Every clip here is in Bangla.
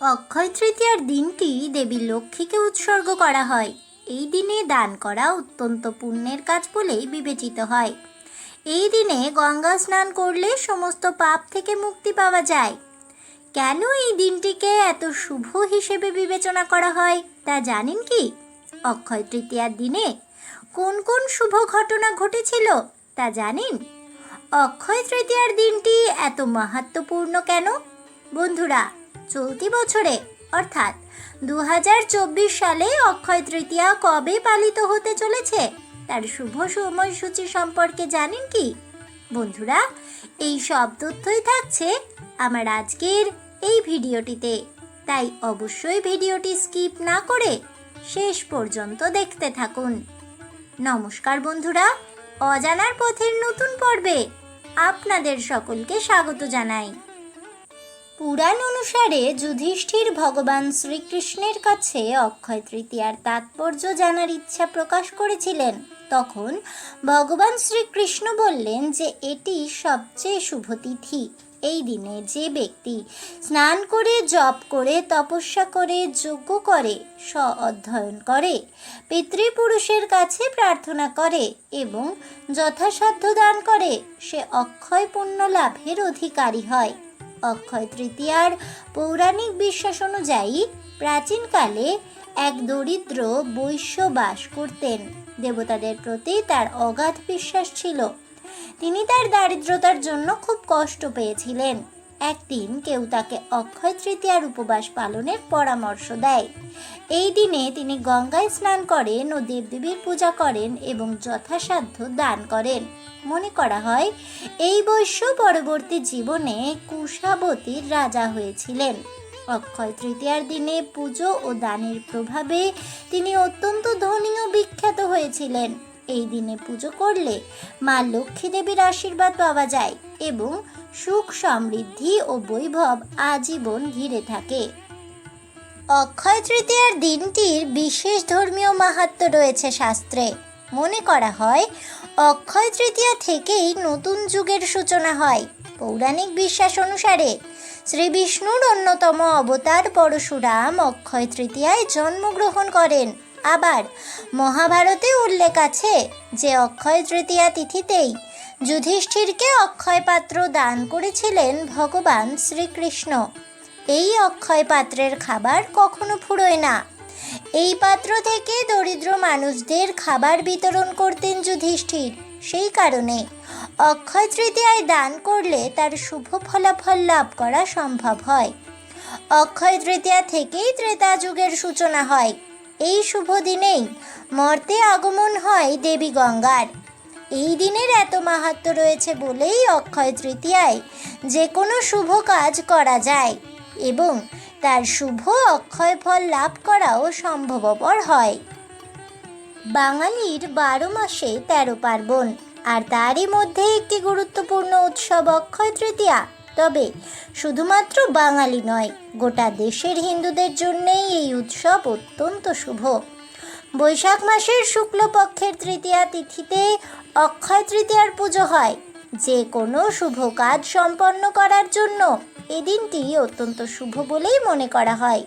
অক্ষয় তৃতীয়ার দিনটি দেবী লক্ষ্মীকে উৎসর্গ করা হয়। এই দিনে দান করা অত্যন্ত পুণ্যের কাজ বলেই বিবেচিত হয়। এই দিনে গঙ্গা স্নান করলে সমস্ত পাপ থেকে মুক্তি পাওয়া যায়। কেন এই দিনটিকে এত শুভ হিসেবে বিবেচনা করা হয়, তা জানেন কি? অক্ষয় তৃতীয়ার দিনে কোন কোন শুভ ঘটনা ঘটেছিল, তা জানেন? অক্ষয় তৃতীয়ার দিনটি এত মাহাত্মপূর্ণ কেন? বন্ধুরা চলতি বছরে, অর্থাৎ দু হাজার চব্বিশ সালে অক্ষয় তৃতীয়া কবে পালিত হতে চলেছে, তার শুভ সময়সূচি সম্পর্কে জানেন কি? বন্ধুরা, এই সব তথ্যই থাকছে আমার আজকের এই ভিডিওটিতে। তাই অবশ্যই ভিডিওটি স্কিপ না করে শেষ পর্যন্ত দেখতে থাকুন। নমস্কার বন্ধুরা, অজানার পথের নতুন পর্বে আপনাদের সকলকে স্বাগত জানাই। পুরাণ অনুসারে যুধিষ্ঠির ভগবান শ্রীকৃষ্ণের কাছে অক্ষয় তৃতীয়ার তাৎপর্য জানার ইচ্ছা প্রকাশ করেছিলেন। তখন ভগবান শ্রীকৃষ্ণ বললেন যে, এটি সবচেয়ে শুভ তিথি। এই দিনে যে ব্যক্তি স্নান করে, জপ করে, তপস্যা করে, যজ্ঞ করে স্ব অধ্যয়ন করে, পিতৃপুরুষের কাছে প্রার্থনা করে এবং যথাসাধ্য দান করে, সে অক্ষয় পুণ্য লাভের অধিকারী হয়। অক্ষয় তৃতীয়ার পৌরাণিক বিশ্বাস অনুযায়ী প্রাচীনকালে এক দরিদ্র বৈশ্য বাস করতেন। দেবতাদের প্রতি তার অগাধ বিশ্বাস ছিল। তিনি তার দারিদ্রতার জন্য খুব কষ্ট পেয়েছিলেন। একদিন কেউ তাকে অক্ষয় তৃতীয়ার উপবাস পালনের পরামর্শ দেয়। এই দিনে তিনি গঙ্গায় স্নান করেন ও দেবদেবীর পূজা করেন এবং যথাসাধ্য দান করেন। মনে করা হয়, এই বৈশ্য পরবর্তী জীবনে কুশাবতীর রাজা হয়েছিলেন। অক্ষয় তৃতীয়ার দিনে পুজো ও দানের প্রভাবে তিনি অত্যন্ত ধনী ও বিখ্যাত হয়েছিলেন। এই দিনে পুজো করলে মা লক্ষ্মী দেবীর আশীর্বাদ পাওয়া যায় এবং সুখ সমৃদ্ধি ও বৈভব আজীবন ঘিরে থাকে। অক্ষয় তৃতীয়ার দিনটির বিশেষ ধর্মীয় মাহাত্ম রয়েছে শাস্ত্রে। মনে করা হয়, অক্ষয় তৃতীয়া থেকেই নতুন যুগের সূচনা হয়, পৌরাণিক বিশ্বাস অনুসারে। শ্রী বিষ্ণুর অন্যতম অবতার পরশুরাম অক্ষয় তৃতীয়ায় জন্মগ্রহণ করেন। আবার মহাভারতে উল্লেখ আছে যে অক্ষয় তৃতীয়া তিথিতেই যুধিষ্ঠিরকে অক্ষয় পাত্র দান করেছিলেন ভগবান শ্রীকৃষ্ণ। এই অক্ষয় পাত্রের খাবার কখনো ফুরোয় না। এই পাত্র থেকে দরিদ্র মানুষদের খাবার বিতরণ করতেন যুধিষ্ঠির। সেই কারণে অক্ষয় তৃতীয়ায় দান করলে তার শুভ ফলাফল লাভ করা সম্ভব হয়। অক্ষয় তৃতীয়া থেকেই ত্রেতা যুগের সূচনা হয়। এই শুভ দিনেই মর্তে আগমন হয় দেবী গঙ্গার। এই দিনের এত মাহাত্ম রয়েছে বলেই অক্ষয় তৃতীয়ায় যে কোনো শুভ কাজ করা যায় এবং তার শুভ অক্ষয় ফল লাভ করাও সম্ভবপর হয়। বাঙালির বারো মাসে তেরো পার্বণ, আর তারই মধ্যে একটি গুরুত্বপূর্ণ উৎসব অক্ষয় তৃতীয়া। তবে শুধুমাত্র বাঙালি নয়, গোটা দেশের হিন্দুদের জন্যেই এই উৎসব অত্যন্ত শুভ। বৈশাখ মাসের শুক্লপক্ষের তৃতীয়া তিথিতে অক্ষয় তৃতীয়ার পুজো হয়। যে কোনো শুভ কাজ সম্পন্ন করার জন্য এই দিনটি অত্যন্ত শুভ বলেই মনে করা হয়।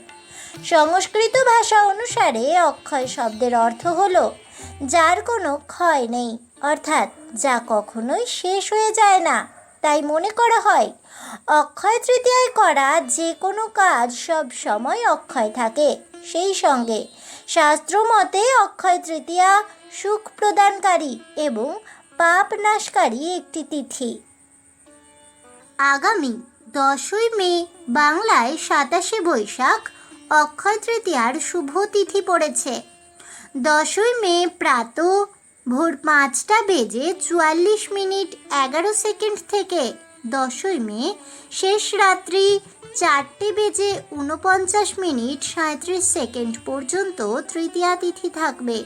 সংস্কৃত ভাষা অনুসারে অক্ষয় শব্দের অর্থ হলো, যার কোনো ক্ষয় নেই, অর্থাৎ যা কখনোই শেষ হয়ে যায় না। তাই মনে করা হয়, অক্ষয় তৃতীয়ায় করা যে কোনো কাজ সব সময় অক্ষয় থাকে। সেই সঙ্গে শাস্ত্র মতে অক্ষয় তৃতীয়া সুখ প্রদানকারী এবং পাপ নাশকারী একটি তিথি। আগামী দশই মে, বাংলায় সাতাশে বৈশাখ, অক্ষয় তৃতীয়ার শুভ তিথি পড়েছে। দশই মে প্রাত, ভোর পাঁচটা বেজে চুয়াল্লিশ মিনিট এগারো সেকেন্ড থেকে। দশই মে, শেষ রাত্রি চারটে বেজে উনপঞ্চাশ মিনিট সাঁত্রিশ সেকেন্ড পর্যন্ত তৃতীয়া তিথি থাকবে।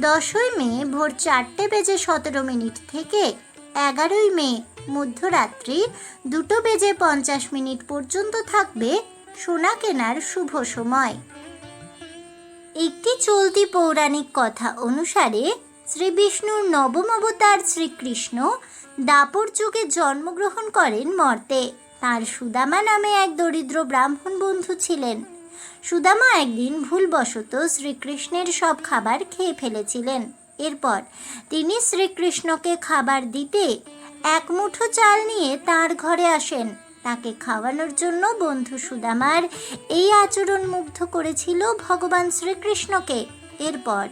দশই মে ভোর চারটে বেজে সতেরো মিনিট থেকে এগারোই মে মধ্যরাত্রি দুটো বেজে পঞ্চাশ মিনিট পর্যন্ত থাকবে সোনা কেনার শুভ সময়। একটি চলতি পৌরাণিক কথা অনুসারে শ্রী বিষ্ণুর নবম অবতার শ্রীকৃষ্ণ দাপর যুগে জন্মগ্রহণ করেন মর্তে। তার সুদামা নামে এক দরিদ্র ব্রাহ্মণ বন্ধু ছিলেন। সুদামা একদিন ভুলবশত শ্রীকৃষ্ণের সব খাবার খেয়ে ফেলেছিলেন। এরপর তিনি শ্রীকৃষ্ণকে খাবার দিতে এক মুঠো চাল নিয়ে তার ঘরে আসেন। তাকে খাওয়ানোর জন্য বন্ধু সুদামার এই আচরণ মুগ্ধ করেছিল ভগবান শ্রীকৃষ্ণকে। এরপর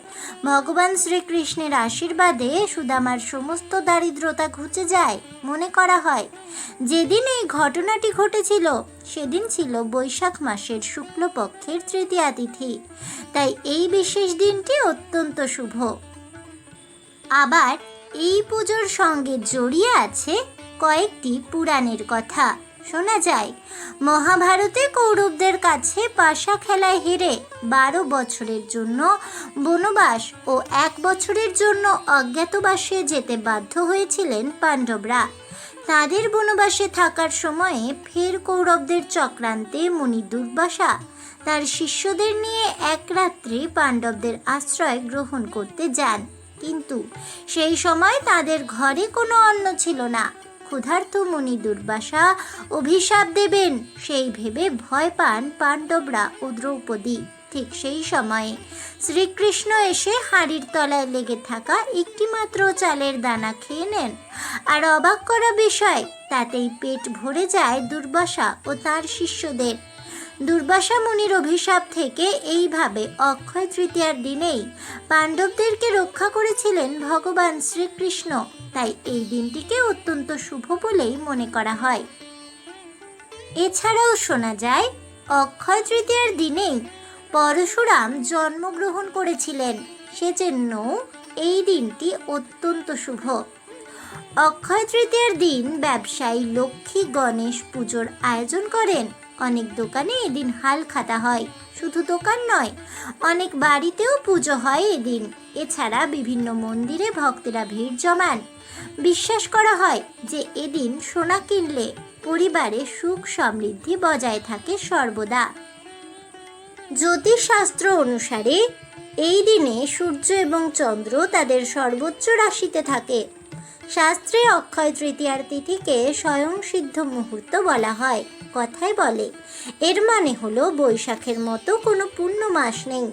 ভগবান শ্রীকৃষ্ণের আশীর্বাদে সুদামার সমস্ত দারিদ্রতা ঘুচে যায়। মনে করা হয়, যেদিন এই ঘটনাটি ঘটেছিল সেদিন ছিল বৈশাখ মাসের শুক্লপক্ষের তৃতীয়া তিথি। তাই এই বিশেষ দিনটি অত্যন্ত শুভ। আবার এই পুজোর সঙ্গে জড়িয়ে আছে কয়েকটি পুরাণের কথা। শোনা যায়, মহাভারতে কৌরবদের কাছে পাশা খেলায় হেরে বারো বছরের জন্য বনবাস ও এক বছরের জন্য অজ্ঞাতবাসে যেতে বাধ্য হয়েছিলেন পাণ্ডবরা। তাদের বনবাসে থাকার সময়ে ফের কৌরবদের চক্রান্তে মুনি দুর্বাসা তার শিষ্যদের নিয়ে এক রাত্রি পাণ্ডবদের আশ্রয় গ্রহণ করতে যান। কিন্তু সেই সময় তাদের ঘরে কোনো অন্ন ছিল না। ক্ষুধার্ত মুনি দুর্বাসা অভিশাপ দেবেন, সেই ভেবে ভয় পান পাণ্ডবরা ও দ্রৌপদী। ঠিক সেই সময়ে শ্রীকৃষ্ণ এসে হাড়ির তলায় লেগে থাকা একটিমাত্র চালের দানা খেয়ে নেন। আর অবাক করা বিষয়, তাতেই পেট ভরে যায় দুর্বাসা ও তার শিষ্যদের। দুর্বাসা মুনির অভিশাপ থেকে এইভাবে অক্ষয় তৃতীয়ার দিনেই পাণ্ডবদেরকে রক্ষা করেছিলেন ভগবান শ্রীকৃষ্ণ। তাই এই দিনটিকে অত্যন্ত শুভ বলেই মনে করা হয়। এছাড়াও শোনা যায়, অক্ষয় তৃতীয়ার দিনেই পরশুরাম জন্মগ্রহণ করেছিলেন। সেজন্য এই দিনটি অত্যন্ত শুভ। অক্ষয় তৃতীয়ার দিন ব্যবসায়ী লক্ষ্মী গণেশ পুজোর আয়োজন করেন। অনেক দোকানে এদিন হাল খাতা হয়। শুধু দোকান নয়, অনেক বাড়িতেও পুজো হয় এদিন। এছাড়া বিভিন্ন মন্দিরে ভক্তেরা ভিড় জমান। বিশ্বাস করা হয় যে এদিন সোনা কিনলে পরিবারে সুখ সমৃদ্ধি বজায় থাকে সর্বদা। জ্যোতিষশাস্ত্র অনুসারে, এই দিনে সূর্য এবং চন্দ্র তাদের সর্বোচ্চ রাশিতে থাকে। শাস্ত্রে অক্ষয় তৃতীয়ার তিথিকে স্বয়ং সিদ্ধ মুহূর্ত বলা হয়। কথায় বলে, এর মানে হলো বৈশাখের মতো কোনো পূর্ণ মাস নেই।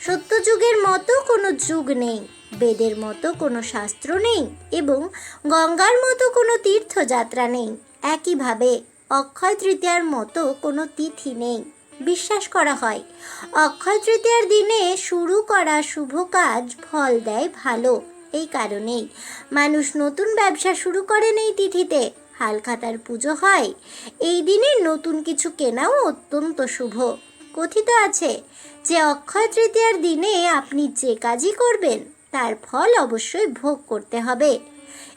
সত্যযুগের মতো কোনো যুগ নেই। বেদের মতো কোনো শাস্ত্র নেই এবং গঙ্গার মতো কোনো তীর্থযাত্রা নেই। একইভাবে অক্ষয় তৃতীয়ার মতো কোনো তিথি নেই। বিশ্বাস করা হয়। অক্ষয় তৃতীয়ার দিনে শুরু করা শুভ কাজ ফল দেয় ভালো, এই কারণেই। মানুষ নতুন ব্যবসা শুরু করেন এই তিথিতে। হালখাতার পুজো হয়। এই দিনে নতুন কিছু কেনাও অত্যন্ত শুভ। কথিত আছে যে, অক্ষয় তৃতীয়ার দিনে আপনি যে কাজই করবেন, তার ফল অবশ্যই ভোগ করতে হবে।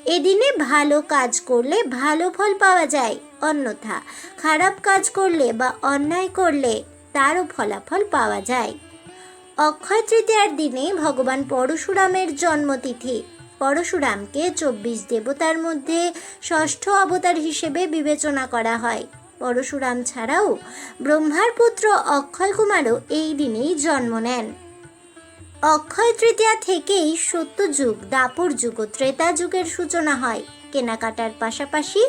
এদিনে ভালো কাজ করলে ভালো ফল পাওয়া যায়। অন্যথা খারাপ কাজ করলে বা অন্যায় করলে তারও ফলাফল পাওয়া যায়। অক্ষয় তৃতীয়ার দিনে ভগবান পরশুরামের জন্মতিথি। পরশুরামকে চব্বিশ দেবতার মধ্যে ষষ্ঠ অবতার হিসেবে বিবেচনা করা হয়। পরশুরাম ছাড়াও ব্রহ্মার পুত্র অক্ষয় কুমারও এই দিনেই জন্ম নেন। অক্ষয় তৃতীয়া থেকেই সত্যযুগ, দাপর যুগ ও ত্রেতা যুগের সূচনা হয়। কেনাকাটার পাশাপাশি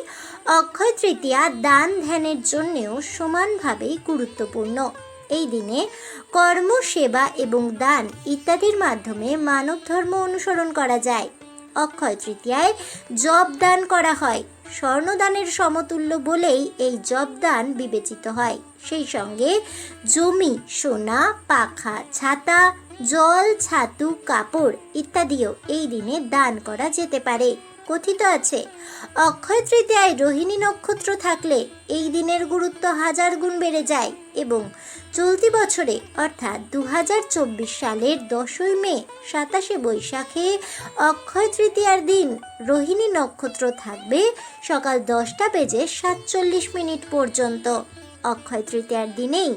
অক্ষয় তৃতীয়া দান ধ্যানের জন্যেও সমানভাবেই গুরুত্বপূর্ণ। এই দিনে কর্ম, সেবা এবং দান ইত্যাদির মাধ্যমে মানব ধর্ম অনুসরণ করা যায়। অক্ষয় তৃতীয়ায় জব দান করা হয়। স্বর্ণদানের সমতুল্য বলেই এই জব দান বিবেচিত হয়। সেই সঙ্গে জমি, সোনা, পাখা, ছাতা, জল, ছাতু, কাপড় ইত্যাদিও এই দিনে দান করা যেতে পারে। কথিত আছে, অক্ষয় তৃতীয়ায় রোহিণী নক্ষত্র থাকলে এই দিনের গুরুত্ব হাজার গুণ বেড়ে যায় এবং চলতি বছরে, অর্থাৎ দু হাজার চব্বিশ সালের দশই মে সাতাশে বৈশাখে অক্ষয় তৃতীয়ার দিন রোহিণী নক্ষত্র থাকবে সকাল দশটা বেজে সাতচল্লিশ মিনিট পর্যন্ত। অক্ষয় তৃতীয়ার দিনেই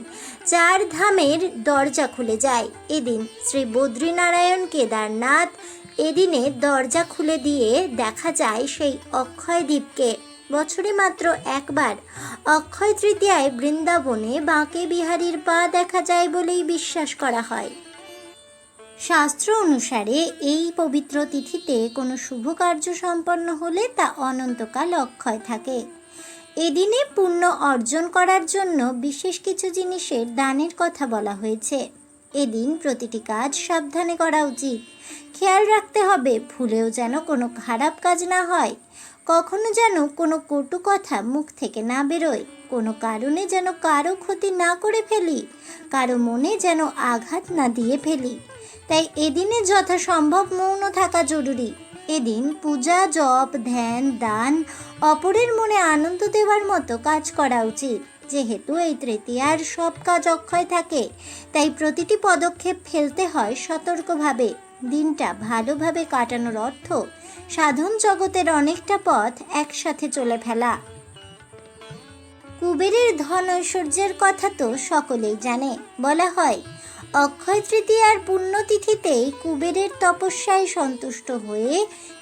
চার ধামের দরজা খুলে যায়। এদিন শ্রী বদ্রীনারায়ণ কেদারনাথ এদিনে দরজা খুলে দিয়ে দেখা যায় সেই অক্ষয় দ্বীপকে। বছরে মাত্র একবার অক্ষয় তৃতীয়ায় বৃন্দাবনে বাঁকে বিহারীর পা দেখা যায় বলেই বিশ্বাস করা হয়। শাস্ত্র অনুসারে এই পবিত্র তিথিতে কোনো শুভ কার্য সম্পন্ন হলে তা অনন্তকাল অক্ষয় থাকে। এদিনে পুণ্য অর্জন করার জন্য বিশেষ কিছু জিনিসের দানের কথা বলা হয়েছে। এদিন প্রতিটি কাজ সাবধানে করা উচিত। খেয়াল রাখতে হবে, ভুলেও যেন কোনো খারাপ কাজ না হয়। কখনো যেন কোনো কটু কথা মুখ থেকে না বেরোয়। কোনো কারণে যেন কারও ক্ষতি না করে ফেলি, কারও মনে যেন আঘাত না দিয়ে ফেলি। তাই এদিনে যথাসম্ভব মৌন থাকা জরুরি। এদিন পূজা, জপ, ধ্যান, দান, অপরের মনে আনন্দ দেওয়ার মতো কাজ করা উচিত। যেহেতু এই তৃতীয়ার সব কাজ অক্ষয় থাকে, তাই প্রতিটি পদক্ষেপ ফেলতে হয় সতর্কভাবে। দিনটা ভালোভাবে কাটানোর অর্থ, সাধন জগতের অনেকটা পথ একসাথে চলে ফেলা। কুবেরের ধন ঐশ্বর্যের কথা তো সকলেই জানে। বলা হয়, অক্ষয় তৃতীয়ার পুণ্যতিথিতেই কুবেরের তপস্যায় সন্তুষ্ট হয়ে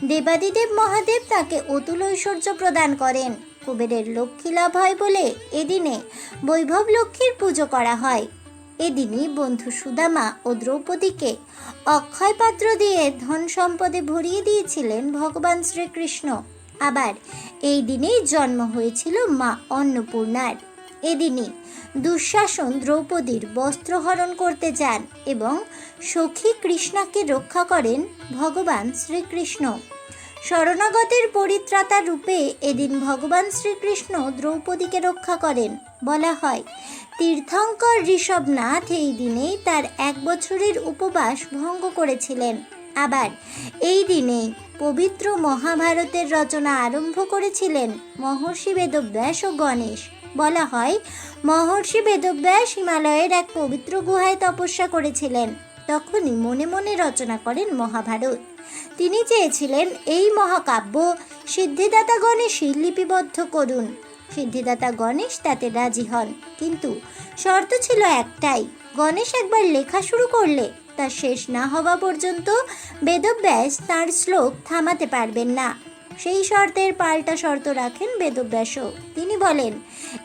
দেবাদিদেব মহাদেব তাকে অতুল ঐশ্বর্য প্রদান করেন। কুবেরের লক্ষ্মী লাভ হয় বলে এদিনে বৈভব লক্ষ্মীর পুজো করা হয়। এদিনই বন্ধু সুদামা ও দ্রৌপদীকে অক্ষয় পাত্র দিয়ে ধন সম্পদে ভরিয়ে দিয়েছিলেন ভগবান শ্রীকৃষ্ণ। আবার এই দিনেই জন্ম হয়েছিল মা অন্নপূর্ণার। এদিনই দুঃশাসন দ্রৌপদীর বস্ত্রহরণ করতে যান এবং সখী কৃষ্ণাকে রক্ষা করেন ভগবান শ্রীকৃষ্ণ। শরণাগতের পরিত্রাতা রূপে এদিন ভগবান শ্রীকৃষ্ণ দ্রৌপদীকে রক্ষা করেন, বলা হয়। তীর্থঙ্কর ঋষভনাথ এই দিনেই তার এক বছরের উপবাস ভঙ্গ করেছিলেন। আবার এই দিনেই পবিত্র মহাভারতের রচনা আরম্ভ করেছিলেন মহর্ষি বেদব্যাস ও গণেশ। বলা হয়, মহর্ষি বেদব্যাস হিমালয়ের এক পবিত্র গুহায় তপস্যা করেছিলেন। তখনই মনে মনে রচনা করেন মহাভারত। তিনি চেয়েছিলেন এই মহাকাব্য সিদ্ধিদাতা গণেশই লিপিবদ্ধ করুন। সিদ্ধিদাতা গণেশ তাতে রাজি হন। কিন্তু শর্ত ছিল একটাই, গণেশ একবার লেখা শুরু করলে তা শেষ না হওয়া পর্যন্ত বেদব্যাস তার শ্লোক থামাতে পারবেন না। সেই শর্তের পাল্টা শর্ত রাখেন বেদব্যাসও। তিনি বলেন,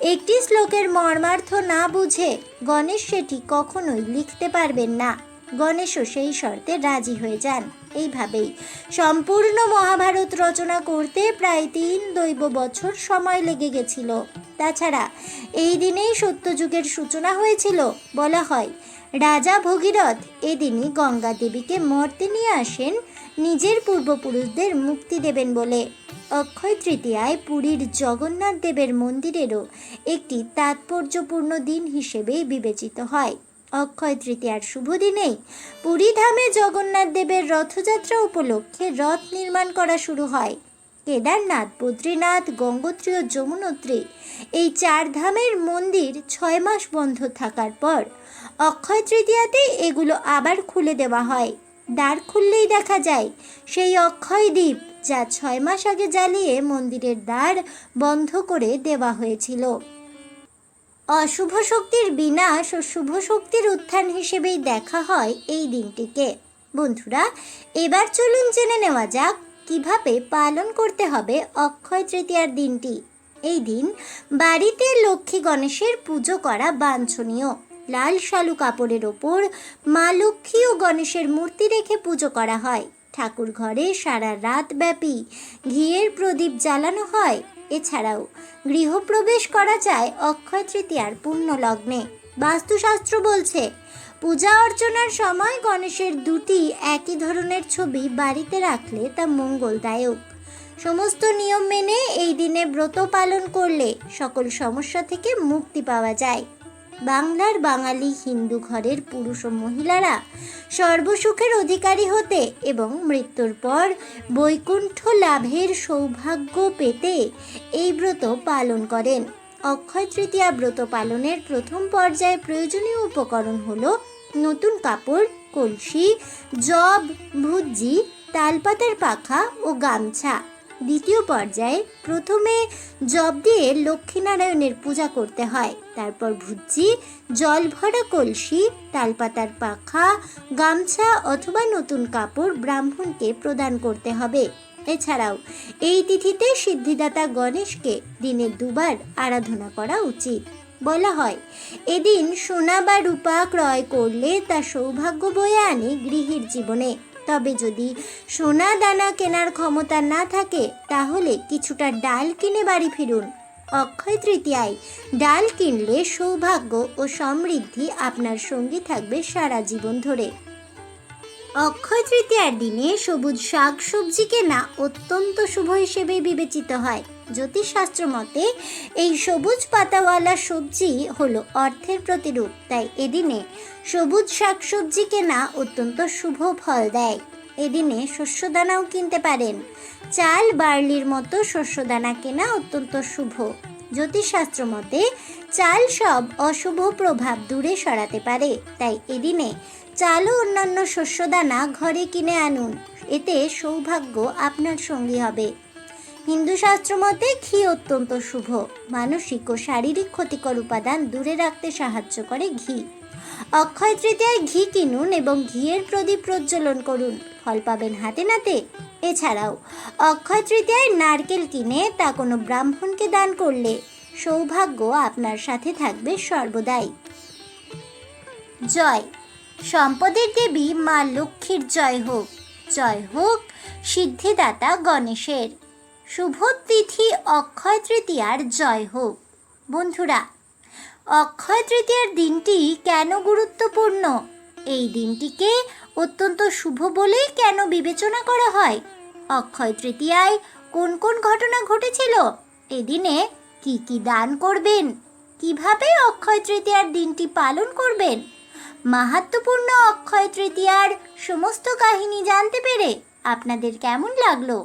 একটি শ্লোকের মর্মার্থ না বুঝে গণেশ সেটি কখনোই লিখতে পারবেন না। গণেশও সেই শর্তে রাজি হয়ে যান। এইভাবেই সম্পূর্ণ মহাভারত রচনা করতে প্রায় তিন দৈব বছর সময় লেগে গেছিল। তাছাড়া এই দিনেই সত্যযুগের সূচনা হয়েছিল। বলা হয়, রাজা ভগীরথ এদিনই গঙ্গা দেবীকে মর্তে নিয়ে আসেন, নিজের পূর্বপুরুষদের মুক্তি দেবেন বলে। অক্ষয় তৃতীয়ায় পুরীর জগন্নাথ দেবের মন্দিরেরও একটি তাৎপর্যপূর্ণ দিন হিসেবেই বিবেচিত হয়। অক্ষয় তৃতীয়ার শুভ দিনেই পুরী ধামে জগন্নাথ দেবের রথযাত্রা উপলক্ষে রথ নির্মাণ করা শুরু হয়। কেদারনাথ, বদ্রীনাথ, গঙ্গোত্রী ও যমুনোত্রী এই চার ধামের মন্দির ছয় মাস বন্ধ থাকার পর অক্ষয় তৃতীয়াতে এগুলো আবার খুলে দেওয়া হয়। দ্বার খুললেই দেখা যায়, সেই অক্ষয় দ্বীপ যা ছয় মাস আগে জ্বালিয়ে মন্দিরের দ্বার বন্ধ করে দেওয়া হয়েছিল। অশুভ শক্তির বিনাশ ও শুভ শক্তির উত্থান হিসেবেই দেখা হয় এই দিনটিকে। বন্ধুরা, এবার চলুন জেনে নেওয়া যাক কীভাবে পালন করতে হবে অক্ষয় তৃতীয়ার দিনটি। এই দিন বাড়িতে লক্ষ্মী গণেশের পুজো করা বাঞ্ছনীয়। লাল শালু কাপড়ের ওপর মা লক্ষ্মী ও গণেশের মূর্তি রেখে পুজো করা হয়। ঠাকুর ঘরে সারা রাত ব্যাপী ঘিয়ের প্রদীপ জ্বালানো হয়। এছাড়াও গৃহপ্রবেশ করা যায় অক্ষয় তৃতীয়ার পূর্ণ লগ্নে বাস্তুশাস্ত্র বলছে, পূজা অর্চনার সময় গণেশের দুটি একই ধরনের ছবি বাড়িতে রাখলে তা মঙ্গলদায়ক। সমস্ত নিয়ম মেনে এই দিনে ব্রত পালন করলে সকল সমস্যা থেকে মুক্তি পাওয়া যায়। বাংলার বাঙালি হিন্দু ঘরের পুরুষ ও মহিলারা সর্বসুখের অধিকারী হতে এবং মৃত্যুর পর বৈকুণ্ঠ লাভের সৌভাগ্য পেতে এই ব্রত পালন করেন। অক্ষয় তৃতীয়া ব্রত পালনের প্রথম পর্যায়ে প্রয়োজনীয় উপকরণ হল নতুন কাপড়, কলসি, জব, ভুজ্জি, তালপাতার পাখা ও গামছা। দ্বিতীয় পর্যায়ে প্রথমে জব দিয়ে লক্ষ্মীনারায়ণের পূজা করতে হয়। তারপর ভুজ্জি, জল ভরা কলসি, তালপাতার পাখা, গামছা অথবা নতুন কাপড় ব্রাহ্মণকে প্রদান করতে হবে। এছাড়াও এই তিথিতে সিদ্ধিদাতা গণেশকে দিনে দুবার আরাধনা করা উচিত। বলা হয়, এদিন সোনা বা রূপা ক্রয় করলে তা সৌভাগ্য বয়ে আনে গৃহীর জীবনে। তবে যদি সোনা দানা কেনার ক্ষমতা না থাকে, তাহলে কিছুটা ডাল কিনে বাড়ি ফিরুন। অক্ষয় তৃতীয়ায়, ডাল কিনলে সৌভাগ্য ও সমৃদ্ধি আপনার সঙ্গী থাকবে সারা জীবন ধরে। অক্ষয় তৃতীয়ার দিনে সবুজ শাক সবজি কেনা অত্যন্ত শুভ হিসেবে বিবেচিত হয়। জ্যোতিষশাস্ত্র মতে, এই সবুজ পাতাওয়ালা সবজি হলো অর্থের প্রতিরূপ। তাই এদিনে সবুজ শাক সবজি কেনা অত্যন্ত শুভ ফল দেয়। এদিনে শস্যদানাও কিনতে পারেন। চাল, বার্লির মতো শস্যদানা কেনা অত্যন্ত শুভ। জ্যোতিষশাস্ত্র মতে, চাল সব অশুভ প্রভাব দূরে সরাতে পারে। তাই এদিনে চাল ও অন্যান্য শস্যদানা ঘরে কিনে আনুন। এতে সৌভাগ্য আপনার সঙ্গী হবে। হিন্দু শাস্ত্র মতে ঘি অত্যন্ত শুভ। মানসিক ও শারীরিক ক্ষতিকর উপাদান দূরে রাখতে সাহায্য করে ঘি। অক্ষয় তৃতীয়ায় ঘি কিনুন এবং ঘিয়ের প্রদীপ প্রজ্বলন করুন। ফল পাবেন হাতে নাতে। এছাড়াও, অক্ষয় তৃতীয়ায় নারকেল কিনে তা কোনো ব্রাহ্মণকে দান করলে সৌভাগ্য আপনার সাথে থাকবে সর্বদাই। জয়। সম্পদের দেবী মা লক্ষ্মীর জয় হোক। জয় হোক সিদ্ধিদাতা গণেশের। শুভ তিথি অক্ষয় তৃতীয়ার জয় হোক। বন্ধুরা, অক্ষয় তৃতীয়ার দিনটি কেন গুরুত্বপূর্ণ? এই দিনটিকে অত্যন্ত শুভ বলেই কেন বিবেচনা করা হয়? অক্ষয় তৃতীয়ায় কোন কোন ঘটনা ঘটেছিল? এদিনে কি কি দান করবেন? কীভাবে অক্ষয় তৃতীয়ার দিনটি পালন করবেন? মাহাত্মপূর্ণ অক্ষয় তৃতীয়ার সমস্ত কাহিনী জানতে পেরে আপনাদের কেমন লাগল?